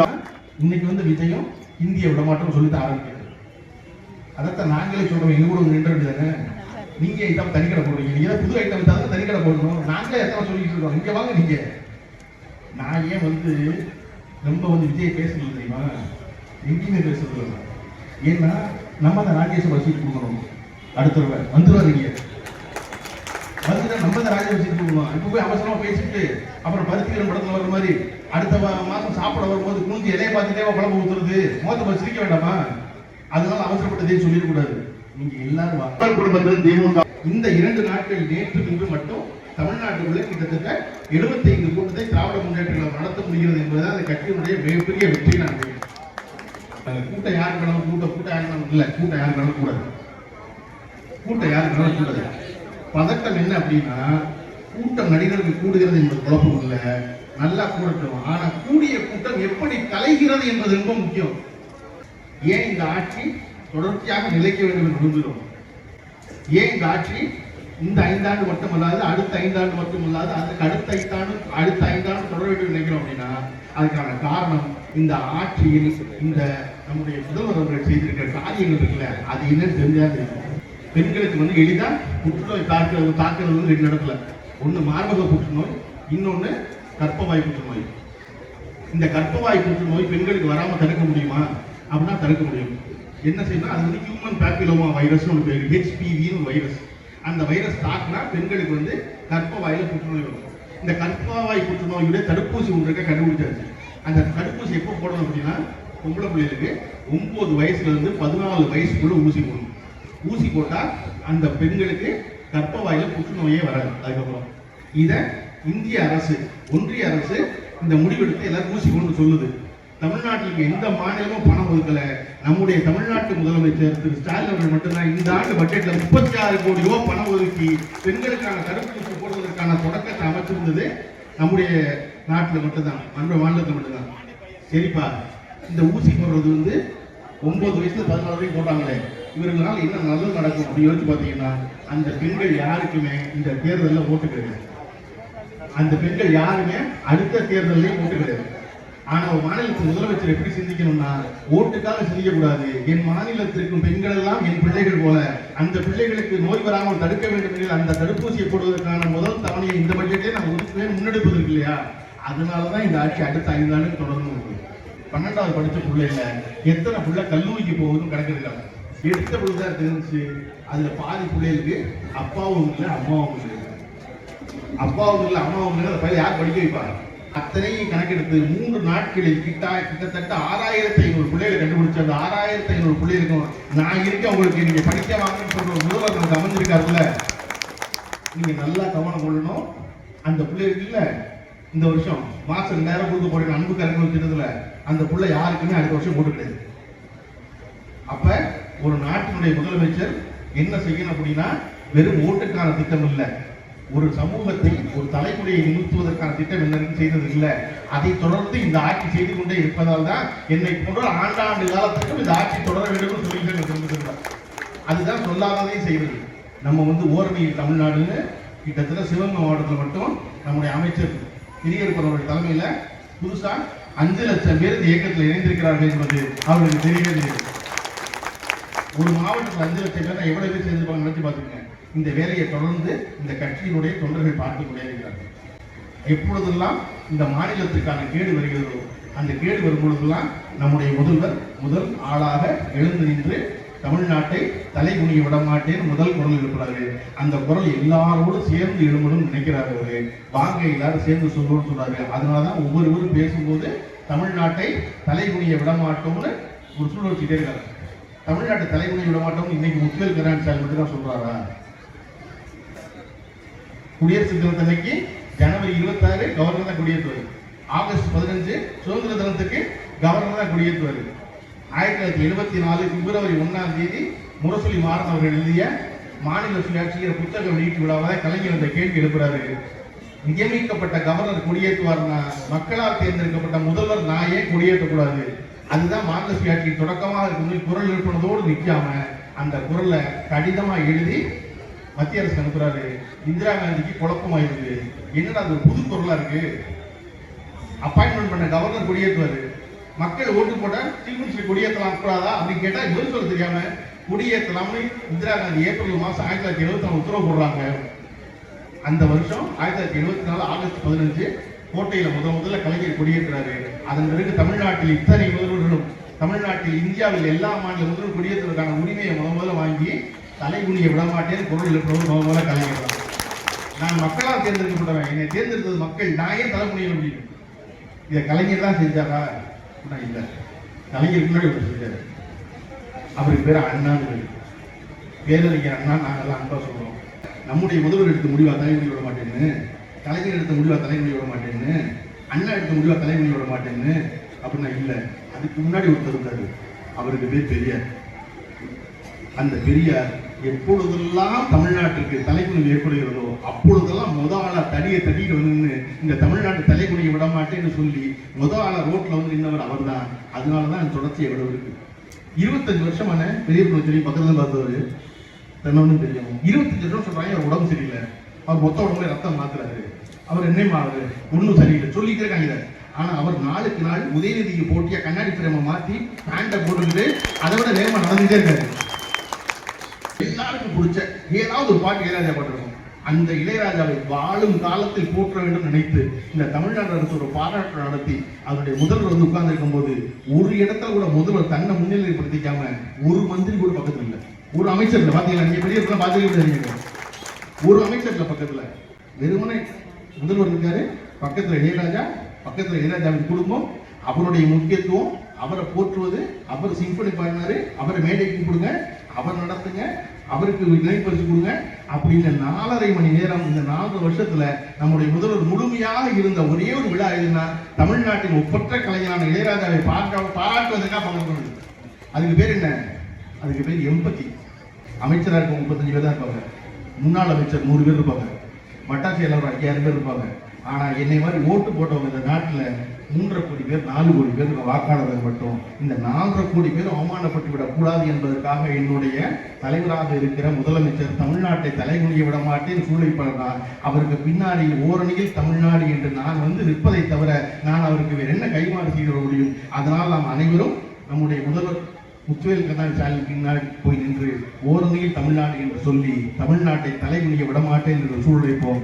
தான் இன்னைக்கு வந்து விஜயம் இந்திய விடமாட்டோம் சொல்லி தான் ஆரம்பிக்கிறது. அதைத்தான் நாங்களே சொல்றோம் எங்க கூட நின்று தானே? நீங்க ஐட்டம் தனிக்கடை போடுறீங்க. நீங்க புது ஐட்டம் தான் தனிக்கடை போடணும். நாங்களே எத்தனை சொல்லிட்டு இருக்கோம். இங்க வாங்க நீங்க. நான் ஏன் வந்து ரொம்ப வந்து விஜய் பேசணும் தெரியுமா? எங்கேயுமே பேசுறது இல்லை. ஏன்னா நம்ம தான் ராஜேஷ் வசூல் கொடுக்கணும். அடுத்த தடவை வந்துருவாரு நீங்க ராஜேஸ்வர சீட் கொடுக்கணும் இப்போ போய் அவசரமா பேசிட்டு அப்புறம் பருத்திகரன் படத்துல வர மாதிரி அடுத்த மாசம் சாப்பிட வரும்போது குஞ்சு இலைய பார்த்துட்டே குழம்பு ஊத்துறது மோத்த சிரிக்க வேண்டாமா? அதனால அவசரப்பட்டதே சொல்லிடக்கூடாது. நீங்க எல்லாரும் வா- குடும்பத்தில் திமுக இந்த இரண்டு நாட்கள் நேற்று இன்று மட்டும் தமிழ்நாட்டுக்குள்ள கிட்டத்தட்ட 75 கூட்டத்தை திராவிட முன்னேற்ற கழகம் நடத்த முடிகிறது என்பதுதான் அந்த கட்சியினுடைய மிகப்பெரிய வெற்றி நான் கூட்டம் யாருக்கு வேணாலும் கூட்டம் கூட்டம் யாருக்கு வேணாலும் இல்ல கூட்டம் யாருக்கு வேணாலும் கூடாது. கூட்டம் யாருக்கு வேணாலும் கூடாது? பதட்டம் என்ன அப்படின்னா கூட்டம் நடிகர்கள் கூடுகிறது என்பது குழப்பம் இல்லை. நல்லா கூடட்டும். ஆனா கூடிய கூட்டம் எப்படி கலைகிறது என்பது ரொம்ப முக்கியம். ஏன் இந்த ஆட்சி தொடர்ச்சியாக நிலைக்க வேண்டும் என்று விரும்புகிறோம்? ஏன் இந்த ஆட்சி இந்த ஐந்தாண்டு மட்டுமல்லாது அடுத்த ஐந்தாண்டு மட்டுமல்லாது அதுக்கு அடுத்த ஐந்தாண்டு அடுத்த ஐந்தாண்டு தொடர வேண்டும் நினைக்கிறோம் அப்படின்னா அதுக்கான காரணம் இந்த ஆட்சியில் இந்த நம்முடைய முதல்வர் அவர்கள் செய்திருக்கிற காரியங்கள் இருக்குல்ல அது என்னன்னு தெரிஞ்சா தெரியும். பெண்களுக்கு வந்து எளிதாக புற்றுநோய் தாக்குறது தாக்கிறது வந்து ரெண்டு இடத்துல ஒன்று மார்பக புற்றுநோய் இன்னொன்று கர்ப்பவாய் புற்றுநோய். இந்த கர்ப்பவாய் புற்றுநோய் பெண்களுக்கு வராமல் தடுக்க முடியுமா? அப்படின்னா தடுக்க முடியும். என்ன செய்யணும்? அது வந்து ஹியூமன் பேப்பிலோமா வைரஸ் ஒரு பேர் ஹெச்பிவின்னு வைரஸ் அந்த வைரஸ் தாக்குனா பெண்களுக்கு வந்து கற்பவாயில் புற்றுநோய் வரும். இந்த கர்ப்பவாய் புற்றுநோயுடைய தடுப்பூசி ஒன்று இருக்க கண்டுபிடிச்சாச்சு. அந்த தடுப்பூசி எப்போ போடணும் அப்படின்னா பொம்பளை பிள்ளைகளுக்கு ஒன்பது வயசுல இருந்து பதினாலு வயசுக்குள்ள ஊசி போடணும். ஊசி போட்டால் அந்த பெண்களுக்கு கர்ப்பவாயில புற்றுநோயே வராது. அதுக்கப்புறம் இதை இந்திய அரசு ஒன்றிய அரசு இந்த முடிவெடுத்து எல்லாரும் ஊசி கொண்டு சொல்லுது. தமிழ்நாட்டுக்கு எந்த மாநிலமும் பணம் ஒதுக்கல. நம்முடைய தமிழ்நாட்டு முதலமைச்சர் திரு ஸ்டாலின் அவர்கள் மட்டும்தான் இந்த ஆண்டு பட்ஜெட்ல முப்பத்தி ஆறு கோடி ரூபாய் பணம் ஒதுக்கி பெண்களுக்கான தடுப்பூசி போடுவதற்கான தொடக்கத்தை அமைச்சிருந்தது நம்முடைய நாட்டில் மட்டும்தான் நம்ம மாநிலத்தில் மட்டும்தான். சரிப்பா இந்த ஊசி போடுறது வந்து ஒன்பது வயசுல பதினாலு வரைக்கும் போட்டாங்களே. இவர்களால் என்ன நல்லது நடக்கும் அப்படின்னு யோசிச்சு பார்த்தீங்கன்னா அந்த பெண்கள் யாருக்குமே இந்த தேர்தலில் ஓட்டு கிடையாது. அந்த பெண்கள் யாருமே அடுத்த தேர்தலையும் ஓட்டு கிடையாது. ஆனா ஒரு மாநிலத்தின் முதலமைச்சர் எப்படி சிந்திக்கணும்னா ஓட்டுக்காக சிந்திக்கக்கூடாது. என் மாநிலத்திற்கும் பெண்கள் எல்லாம் என் பிள்ளைகள் போல அந்த பிள்ளைகளுக்கு நோய் வராமல் தடுக்க வேண்டும் என்கிற அந்த தடுப்பூசியை போடுவதற்கான முதல் தவணையை இந்த பட்ஜெட்டே நம்ம ஒதுக்கவே முன்னெடுப்பதற்கு இல்லையா? அதனாலதான் இந்த ஆட்சி அடுத்த ஐந்து ஆண்டு தொடர்ந்து பன்னெண்டாவது படிச்ச பிள்ளைல எத்தனை பிள்ளை கல்லூரிக்கு போகுதுன்னு கணக்கெடுக்கலாம் எடுத்த பிள்ளைதான் தெரிஞ்சு அதுல பாதி பிள்ளைகளுக்கு அப்பாவும் இல்லை அம்மாவும் இல்லை. அப்பாவும் இல்லை அம்மாவும் இல்லை அந்த பையன் யார் படிக்க வைப்பாங்க? அத்தனையும் கணக்கெடுத்து மூன்று நாட்களில் கிட்ட கிட்டத்தட்ட ஆறாயிரத்தி ஐநூறு பிள்ளைகளை கண்டுபிடிச்சு அந்த ஆறாயிரத்தி ஐநூறு பிள்ளைகளுக்கும் நான் இருக்க உங்களுக்கு நீங்க படிக்க வாங்கன்னு சொல்ற ஒரு முதல்வர் நமக்கு அமைஞ்சிருக்காருல்ல. நீங்க நல்லா கவனம் கொள்ளணும். அந்த பிள்ளைகளுக்கு இல்லை இந்த வருஷம் மாசம் ரெண்டாயிரம் கொடுத்து போடுற அன்பு கரங்கள் திட்டத்துல அந்த பிள்ளை யாருக்குமே அடுத்த வருஷம் போட்டு கிடையாது. அப்ப ஒரு நாட்டினுடைய முதலமைச்சர் என்ன செய்யணும் அப்படின்னா வெறும் ஓட்டுக்கான திட்டம் இல்லை. ஒரு சமூகத்தை ஒரு தலைமுறையை நிறுத்துவதற்கான திட்டம் என்னன்னு செய்தது இல்லை. அதை தொடர்ந்து இந்த ஆட்சி செய்து கொண்டே இருப்பதால் தான் என்னை போன்ற ஆண்டாண்டு காலத்துக்கும் இந்த ஆட்சி தொடர வேண்டும் சொல்லிட்டு சொல்லுகிறார் அதுதான் சொல்லாததையும் செய்வது. நம்ம வந்து ஓரணியில் தமிழ்நாடுன்னு கிட்டத்தட்ட சிவகங்கை மாவட்டத்தில் மட்டும் நம்முடைய அமைச்சர் பெரியப்பன் தலைமையில் புதுசாக அஞ்சு லட்சம் பேர் இந்த இயக்கத்தில் இணைந்திருக்கிறார்கள் என்பது அவர்களுக்கு தெரியவே தெரியும் ஒரு மாவட்டத்தில் அஞ்சு லட்சம் பேர் எவ்வளவு பேர் சேர்ந்திருப்பாங்க நினைச்சு பார்த்துக்கங்க. இந்த வேலையை தொடர்ந்து இந்த கட்சியினுடைய தொண்டர்கள் பார்த்து கொண்டே இருக்கிறார்கள் எப்பொழுதெல்லாம் இந்த மாநிலத்துக்கான கேடு வருகிறதோ அந்த கேடு வரும்பொழுதெல்லாம் நம்முடைய முதல்வர் முதல் ஆளாக எழுந்து நின்று தமிழ்நாட்டை தலைகுனிய விட மாட்டேன் முதல் குரல் எழுப்புறாரு. அந்த குரல் எல்லாரோடும் சேர்ந்து எழுமணும் நினைக்கிறாரு அவரு. வாங்க எல்லாரும் சேர்ந்து சொல்லணும்னு சொல்றாரு. அதனாலதான் ஒவ்வொருவரும் பேசும்போது தமிழ்நாட்டை தலைகுனிய விட மாட்டோம்னு ஒரு சூழல் வச்சுட்டே இருக்காரு. தமிழ்நாட்டு தலைமுறை விட மாட்டோம் இன்னைக்கு முத்துவேல் கருணாநிதி மட்டும் தான் சொல்றாரா? குடியரசு தினத்தன்னைக்கு ஜனவரி இருபத்தாறு கவர்னர் தான் குடியேற்றுவாரு. ஆகஸ்ட் பதினஞ்சு சுதந்திர தினத்துக்கு கவர்னர் தான் குடியேற்றுவார். ஆயிரத்தி தொள்ளாயிரத்தி எழுபத்தி நாலு பிப்ரவரி ஒன்னாம் தேதி முரசொலி மாறன் அவர்கள் எழுதிய மாநில சுயாட்சிங்கிற புத்தக வெளியீட்டு விழாவில் கலைஞர் அந்த கேள்வி எழுப்புறாரு. நியமிக்கப்பட்ட கவர்னர் குடியேற்றுவார்னா மக்களால் தேர்ந்தெடுக்கப்பட்ட முதல்வர் நாயே குடியேற்றக்கூடாது. அதுதான் மாநில சுயாட்சியின் தொடக்கமாக இருக்கும்போது குரல் எழுப்பினதோடு நிற்காம அந்த குரலை கடிதமாக எழுதி மத்திய அரசு அனுப்புறாரு. இந்திரா காந்திக்கு குழப்பமாயிருக்கு. என்னடா அது ஒரு புது குரலா இருக்கு? அப்பாயின்மெண்ட் பண்ண கவர்னர் கொடியேற்றுவாரு மக்கள் ஓட்டு போட்டா தீர்மிச்சு கொடியேற்றலாம் கூடாதா அப்படின்னு கேட்டா பதில் சொல்ல தெரியாம கொடியேற்றலாம்னு இந்திரா காந்தி ஏப்ரல் மாசம் ஆயிரத்தி தொள்ளாயிரத்தி எழுபத்தி நாலு உத்தரவு போடுறாங்க. அந்த வருஷம் ஆயிரத்தி தொள்ளாயிரத்தி எழுபத்தி நாலு ஆகஸ்ட் பதினஞ்சு கோட்டையில முதல் முதல்ல கலைஞர் கொடியேற்றுறாரு அதன் பிறகு தமிழ்நாட்டில் இத்தனை முதல்வர் தமிழ்நாட்டில் இந்தியாவில் எல்லா மாநில முதல்வர் கொடியேற்றுவதற்கான உரிமையை முத முதல்ல வாங்கி தலைகுனியை விட மாட்டேன் குரல் எழுப்புறவர் முத முதல்ல கலைஞர் நான் மக்களால் தேர்ந்தெடுக்கப்பட்டவன். என்னை தேர்ந்தெடுத்தது மக்கள். நான் ஏன் தலைமுடிய முடியும்? இதை கலைஞர் தான் செஞ்சாரா? நான் இல்லை. கலைஞர் முன்னாடி ஒன்று செஞ்சார். அவருக்கு பேர் அண்ணான்னு பேரு. பேரறிஞர் அண்ணா நாங்கள்லாம் அன்பா சொல்கிறோம் நம்முடைய முதல்வர் எடுத்த முடிவாக தலைமுடி விட மாட்டேன்னு? கலைஞர் எடுத்த முடிவாக தலைமுடி விட மாட்டேன்னு? அண்ணா எடுத்த முடிவாக தலைமுடி விட மாட்டேன்னு? அப்படின்னா இல்லை. அதுக்கு முன்னாடி ஒருத்தர் இருந்தாரு. அவருக்கு பேர் பெரியார். அந்த பெரியார் எப்பொழுதெல்லாம் தமிழ்நாட்டுக்கு தலைக்குனிவு ஏற்படுகிறதோ அப்பொழுதெல்லாம் முத ஆளா தடியை தட்டிட்டு வந்து இந்த தமிழ்நாட்டு தலைக்குனியை விட மாட்டேன்னு சொல்லி முத ஆளா ரோட்ல வந்து நின்றவர் அவர் தான் அதனாலதான் அந்த தொடர்ச்சி எவ்வளவு இருக்கு. இருபத்தஞ்சு வருஷமான பெரிய பொண்ணு பக்கத்துல பார்த்தவர் தன்னொன்னு தெரியும். இருபத்தஞ்சு வருஷம் சொல்றாங்க அவர் உடம்பு சரியில்லை. அவர் மொத்த உடம்புல ரத்தம் மாத்துறாரு. அவர் என்ன ஆகுது ஒன்றும் சரியில்லை. சொல்லிக்கிட்டே இருக்காங்க ஆனா அவர் நாளுக்கு நாள் உதயநிதிக்கு போட்டியா கண்ணாடி பிரேம மாத்தி பேண்டை போட்டுக்கிட்டு அதை விட வேகமா நடந்துட்டே இருக்காரு. எல்லாருக்கும் பிடிச்ச ஏதாவது ஒரு பாட்டு இளையராஜா பாட்டிருக்கும் அந்த இளையராஜாவை வாழும் காலத்தில் போற்ற வேண்டும் நினைத்து இந்த தமிழ்நாடு அரசு ஒரு பாராட்டு நடத்தி அதனுடைய முதல்வர் வந்து உட்கார்ந்து இருக்கும்போது ஒரு இடத்துல கூட முதல்வர் தன்னை முன்னிலைப்படுத்திக்காம ஒரு மந்திரி கூட பக்கத்துல இல்லை. ஒரு அமைச்சர் இல்லை. பாத்தீங்களா? நீங்க பெரிய இடத்துல பாத்துக்கிட்டு ஒரு அமைச்சர் இல்லை பக்கத்துல. வெறுமனே முதல்வர் இருக்காரு பக்கத்துல இளையராஜா பக்கத்தில் இளையராஜாவின் குடும்பம் அவருடைய முக்கியத்துவம் அவரை போற்றுவது அவர் சிம்பனி பாடினாரு அவரை மேடைக்கு கொடுங்க அவர் நடத்துங்க அவருக்கு நினைப்பரிசு கொடுங்க. அப்படின்னு நாலரை மணி நேரம் இந்த நாலு வருஷத்துல நம்முடைய முதல்வர் முழுமையாக இருந்த ஒரே ஒரு விழா எதுனா தமிழ்நாட்டின் ஒப்பற்ற கலைஞரான இளையராஜாவை பார்க்க பாராட்டுவதற்காக பங்கேற்கணும் அதுக்கு பேர் என்ன? அதுக்கு பேர் எம்பத்தி. அமைச்சராக இருக்க முப்பத்தஞ்சு பேர் தான் இருப்பாங்க. முன்னாள் அமைச்சர் நூறு பேர் இருப்பாங்க. வட்டாட்சி ஐயாயிரம் பேர் இருப்பாங்க. ஆனால் என்னை மாதிரி ஓட்டு போட்டவங்க இந்த நாட்டில் மூன்றரை கோடி பேர் நாலு கோடி பேர் வாக்காளர்கள் மட்டும். இந்த நான்கரை கோடி பேர் அவமானப்பட்டு விடக்கூடாது என்பதற்காக என்னுடைய தலைவராக இருக்கிற முதலமைச்சர் தமிழ்நாட்டை தலைகுனிய விட மாட்டேன் சூளைப்படுறார் அவருக்கு பின்னாடி ஓரணியில் தமிழ்நாடு என்று நான் வந்து நிற்பதை தவிர நான் அவருக்கு வேறு என்ன கைமாறு செய்கிற முடியும்? அதனால் நாம் அனைவரும் நம்முடைய முதல்வர் முத்துவேல் கண்ணாடி ஸ்டாலின் பின்னாடி போய் நின்று ஓரணியில் தமிழ்நாடு என்று சொல்லி தமிழ்நாட்டை தலைகுனிய விடமாட்டேன் என்று சூழலைப்போம்